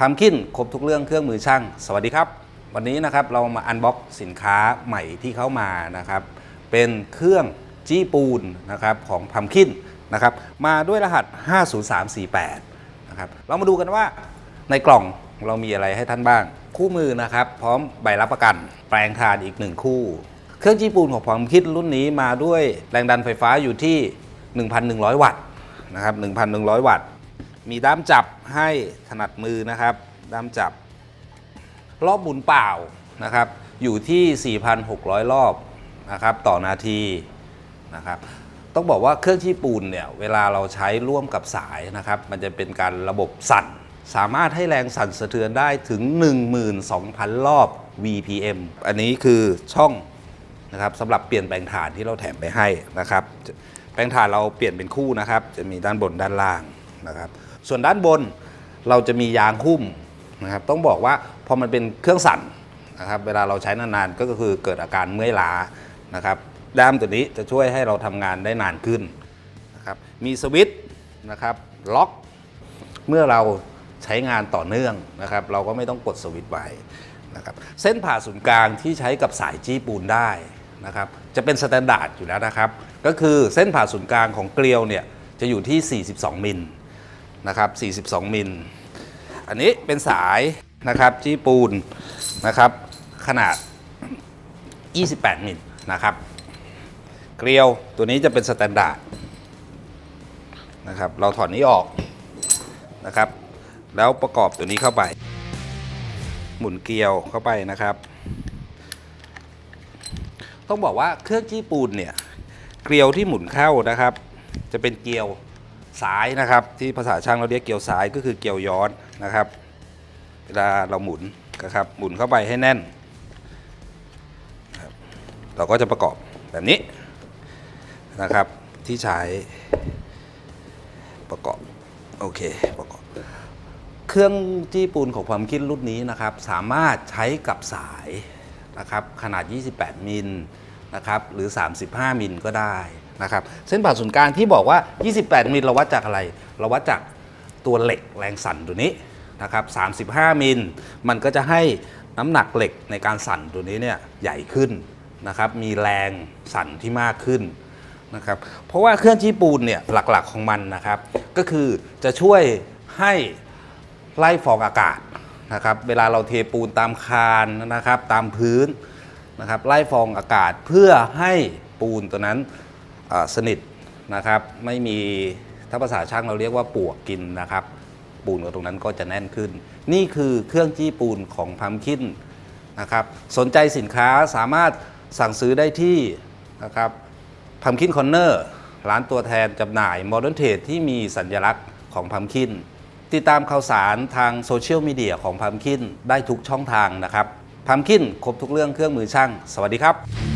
พัมคินครบทุกเรื่องเครื่องมือช่าง สวัสดีครับ วันนี้นะครับเรามาอันบ็อกสินค้าใหม่ที่เข้ามานะครับ เป็นเครื่องจี้ปูนนะครับของพัมคินนะครับ มาด้วยรหัส 50348 นะครับ เรามาดูกันว่าในกล่องเรามีอะไรให้ท่านบ้าง คู่มือนะครับ พร้อมใบรับประกัน แปลงทานอีกหนึ่งคู่ เครื่องจี้ปูนของพัมคินรุ่นนี้มาด้วยแรงดันไฟฟ้าอยู่ที่ 1,100 วัตต์นะครับ 1,100 วัตต์ มีด้ามจับให้ถนัดมือนะครับ ด้ามจับ รอบหมุนเปล่านะครับ อยู่ที่ 4,600 รอบนะครับ ต่อนาทีนะครับ ต้องบอกว่าเครื่องที่ปูนเนี่ย เวลาเราใช้ร่วมกับสายนะครับ มันจะเป็นการระบบสั่น สามารถให้แรงสั่นสะเทือนได้ถึง 12,000 รอบ VPM อันนี้คือช่องนะครับสำหรับเปลี่ยนแปลงฐานที่เราแถมไปให้นะครับ แปลงฐานเราเปลี่ยนเป็นคู่นะครับ จะมีด้านบนด้านล่างนะครับ ส่วนด้านบนเราจะมียางหุ้มนะครับต้องบอกว่าพอมันเป็นเครื่องสั่นนะครับเวลาเราใช้นานๆก็คือเกิดอาการเมื่อยล้านะครับด้ามตัวนี้จะช่วยให้เราทำงานได้นานขึ้นนะครับมีสวิตช์นะครับล็อก เมื่อเราใช้งานต่อเนื่องนะครับ เราก็ไม่ต้องกดสวิตช์ไว้นะครับเส้นผ่าศูนย์กลางที่ใช้กับสายจี้ปูนได้นะครับจะเป็นสแตนดาร์ดอยู่แล้วนะครับ ก็คือเส้นผ่าศูนย์กลางของเกลียวเนี่ยจะอยู่ที่ 42 มิล นะครับ 42 มิล อันนี้เป็นสายนะครับจี้ปูนนะครับ ขนาด 28 มิลนะครับ เกลียวตัวนี้จะเป็นสแตนดาร์ดนะครับ เราถอดนี้ออกนะครับ แล้วประกอบตัวนี้เข้าไป หมุนเกลียวเข้าไปนะครับ ต้องบอกว่าเครื่องจี้ปูนเนี่ย เกลียวที่หมุนเข้านะครับ จะเป็นเกลียว ซ้ายนะครับ ที่ภาษาช่างเราเรียกเกลียวซ้ายก็คือเกลียวย้อนนะครับ เวลาเราหมุนนะครับหมุนเข้าไปให้แน่น เราก็จะประกอบแบบนี้นะครับ ที่ใช้ประกอบโอเคประกอบเครื่องจี้ปูนของความคิดรุ่นนี้นะครับ สามารถใช้กับสายนะครับขนาด 28 มิลนะครับหรือ 35 มิลก็ได้ นะครับเส้นผ่าศูนย์กลางที่บอกว่า 28 มิลเราวัดจากอะไร เราวัดจากตัวเหล็กแรงสั่นตัวนี้นะครับ35 มิลมันก็จะให้น้ำหนักเหล็กในการสั่นตัวนี้เนี่ยใหญ่ขึ้นนะครับมีแรงสั่นที่มากขึ้นนะครับเพราะว่าเครื่องจี้ปูนเนี่ยหลักๆของมันนะครับก็คือจะช่วยให้ไล่ฟองอากาศนะครับเวลาเราเทปูนตามคานนะครับตามพื้นนะครับไล่ฟองอากาศเพื่อให้ปูนตัวนั้น สนิทนะครับ ไม่มีถ้าภาษาช่างเราเรียกว่าปวกกินนะครับ ปูนตรงนั้นก็จะแน่นขึ้น นี่คือเครื่องจี้ปูนของพัมคินนะครับ สนใจสินค้าสามารถสั่งซื้อได้ที่นะครับพัมคินคอนเนอร์ร้านตัวแทนจำหน่ายโมเดิร์นเทรดที่มีสัญลักษณ์ของพัมคินติดตามข่าวสารทางโซเชียลมีเดียของพัมคินได้ทุกช่องทางนะครับพัมคินครบทุกเรื่องเครื่องมือช่าง สวัสดีครับ